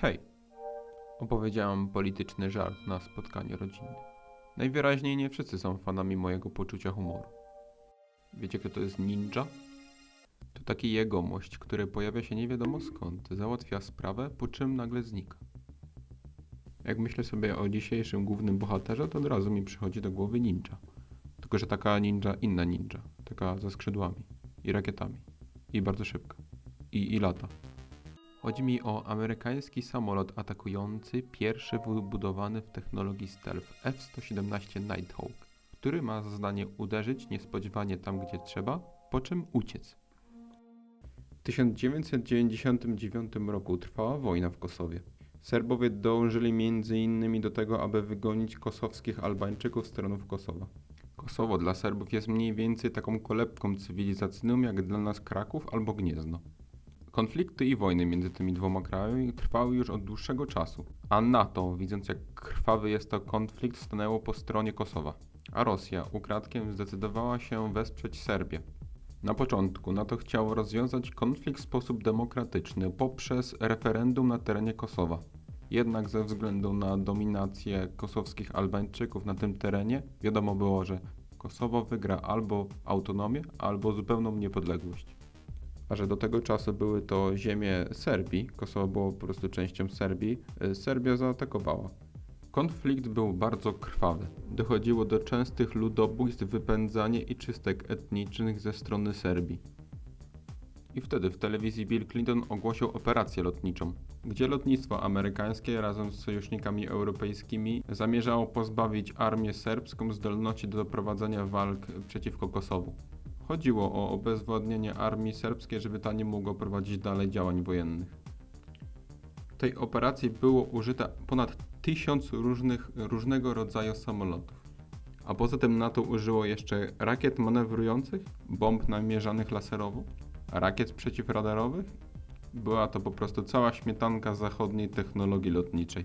Hej! Opowiedziałam polityczny żart na spotkaniu rodzinnym. Najwyraźniej nie wszyscy są fanami mojego poczucia humoru. Wiecie, kto to jest ninja? To taki jegomość, który pojawia się nie wiadomo skąd, załatwia sprawę, po czym nagle znika. Jak myślę sobie o dzisiejszym głównym bohaterze, to od razu mi przychodzi do głowy ninja. Tylko, że taka ninja, inna ninja. Taka ze skrzydłami i rakietami. I bardzo szybka. I, i lata. Chodzi mi o amerykański samolot atakujący, pierwszy wybudowany w technologii stealth F-117 Nighthawk, który ma za zadanie uderzyć niespodziewanie tam, gdzie trzeba, po czym uciec. W 1999 roku trwała wojna w Kosowie. Serbowie dążyli m.in. do tego, aby wygonić kosowskich Albańczyków z terenów Kosowa. Kosowo dla Serbów jest mniej więcej taką kolebką cywilizacyjną jak dla nas Kraków albo Gniezno. Konflikty i wojny między tymi dwoma krajami trwały już od dłuższego czasu, a NATO, widząc jak krwawy jest to konflikt, stanęło po stronie Kosowa, a Rosja ukradkiem zdecydowała się wesprzeć Serbię. Na początku NATO chciało rozwiązać konflikt w sposób demokratyczny poprzez referendum na terenie Kosowa. Jednak ze względu na dominację kosowskich Albańczyków na tym terenie, wiadomo było, że Kosowo wygra albo autonomię, albo zupełną niepodległość a że do tego czasu były to ziemie Serbii, Kosowo było po prostu częścią Serbii, y, Serbia zaatakowała. Konflikt był bardzo krwawy. Dochodziło do częstych ludobójstw, wypędzania i czystek etnicznych ze strony Serbii. I wtedy w telewizji Bill Clinton ogłosił operację lotniczą, gdzie lotnictwo amerykańskie razem z sojusznikami europejskimi zamierzało pozbawić armię serbską zdolności do doprowadzenia walk przeciwko Kosowu. Chodziło o obezwładnienie armii serbskiej, żeby ta nie mogła prowadzić dalej działań wojennych. W tej operacji było użyte ponad tysiąc różnych, różnego rodzaju samolotów. A poza tym NATO użyło jeszcze rakiet manewrujących, bomb namierzanych laserowo, rakiet przeciwradarowych. Była to po prostu cała śmietanka zachodniej technologii lotniczej.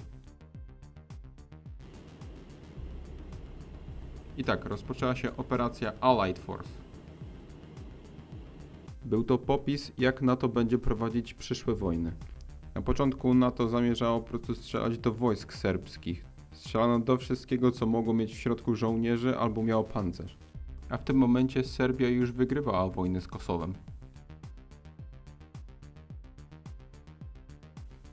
I tak rozpoczęła się operacja Allied Force. Był to popis, jak NATO będzie prowadzić przyszłe wojny. Na początku NATO zamierzało po prostu strzelać do wojsk serbskich. Strzelano do wszystkiego, co mogło mieć w środku żołnierzy albo miało pancerz. A w tym momencie Serbia już wygrywała wojnę z Kosowem.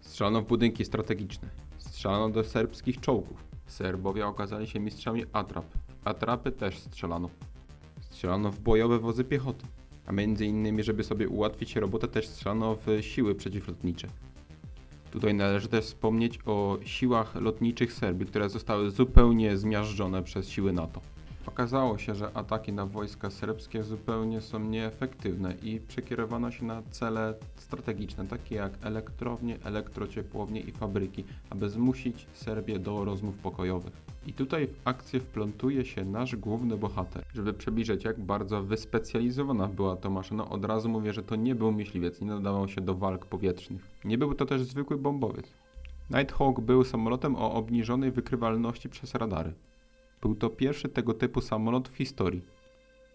Strzelano w budynki strategiczne. Strzelano do serbskich czołgów. Serbowie okazali się mistrzami atrap. Atrapy też strzelano. Strzelano w bojowe wozy piechoty a między innymi, żeby sobie ułatwić robotę, też strzelano w siły przeciwlotnicze. Tutaj należy też wspomnieć o siłach lotniczych Serbii, które zostały zupełnie zmiażdżone przez siły NATO. Okazało się, że ataki na wojska serbskie zupełnie są nieefektywne i przekierowano się na cele strategiczne, takie jak elektrownie, elektrociepłownie i fabryki, aby zmusić Serbię do rozmów pokojowych. I tutaj w akcję wplątuje się nasz główny bohater. Żeby przybliżyć, jak bardzo wyspecjalizowana była to maszyna, od razu mówię, że to nie był myśliwiec, nie nadawał się do walk powietrznych. Nie był to też zwykły bombowiec. Nighthawk był samolotem o obniżonej wykrywalności przez radary. Był to pierwszy tego typu samolot w historii.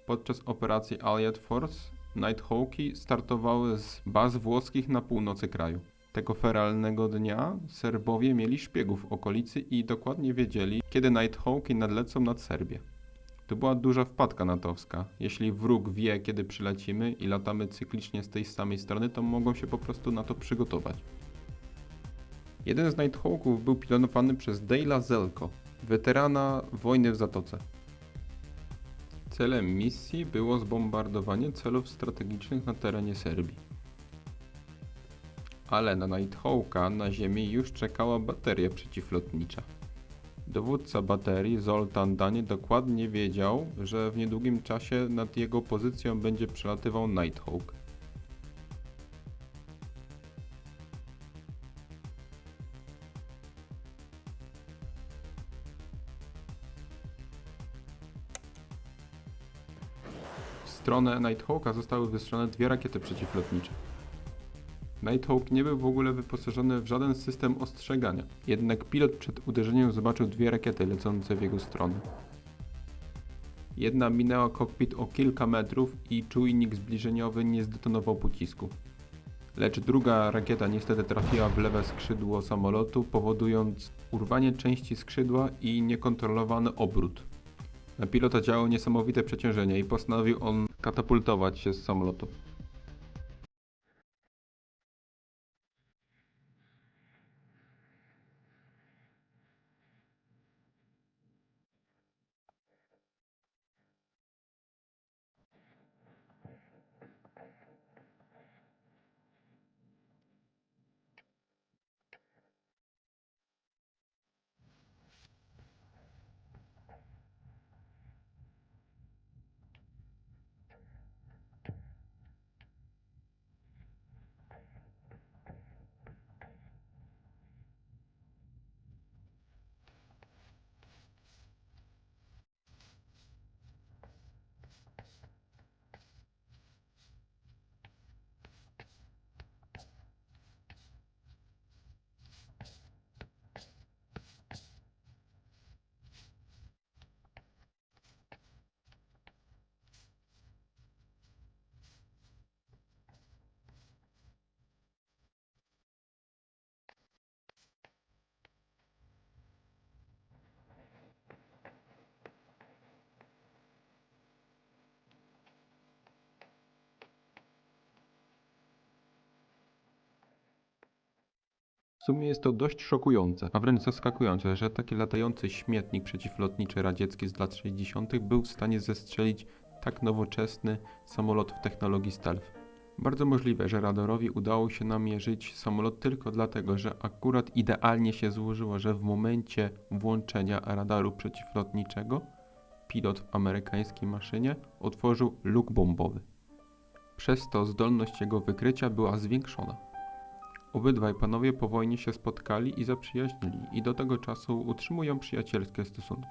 Podczas operacji Allied Force Nighthawki startowały z baz włoskich na północy kraju. Tego feralnego dnia Serbowie mieli szpiegów w okolicy i dokładnie wiedzieli, kiedy Nighthawki nadlecą nad Serbię. To była duża wpadka natowska. Jeśli wróg wie, kiedy przylecimy i latamy cyklicznie z tej samej strony, to mogą się po prostu na to przygotować. Jeden z Nighthawków był pilotowany przez Dale'a Zelko, weterana wojny w Zatoce. Celem misji było zbombardowanie celów strategicznych na terenie Serbii. Ale na Nighthawka na ziemi już czekała bateria przeciwlotnicza. Dowódca baterii, Zoltan Danie, dokładnie wiedział, że w niedługim czasie nad jego pozycją będzie przelatywał Nighthawk. Stronę Nighthawka zostały wystrzelone dwie rakiety przeciwlotnicze. Nighthawk nie był w ogóle wyposażony w żaden system ostrzegania, jednak pilot przed uderzeniem zobaczył dwie rakiety lecące w jego stronę. Jedna minęła kokpit o kilka metrów i czujnik zbliżeniowy nie zdetonował pocisku. lecz druga rakieta niestety trafiła w lewe skrzydło samolotu, powodując urwanie części skrzydła i niekontrolowany obrót. Na pilota działało niesamowite przeciążenie i postanowił on katapultować się z samolotu. Sumie jest to dość szokujące, a wręcz zaskakujące, że taki latający śmietnik przeciwlotniczy radziecki z lat 60. był w stanie zestrzelić tak nowoczesny samolot w technologii stealth. Bardzo możliwe, że radarowi udało się namierzyć samolot tylko dlatego, że akurat idealnie się złożyło, że w momencie włączenia radaru przeciwlotniczego pilot w amerykańskiej maszynie otworzył luk bombowy. Przez to zdolność jego wykrycia była zwiększona. Obydwaj panowie po wojnie się spotkali i zaprzyjaźnili i do tego czasu utrzymują przyjacielskie stosunki.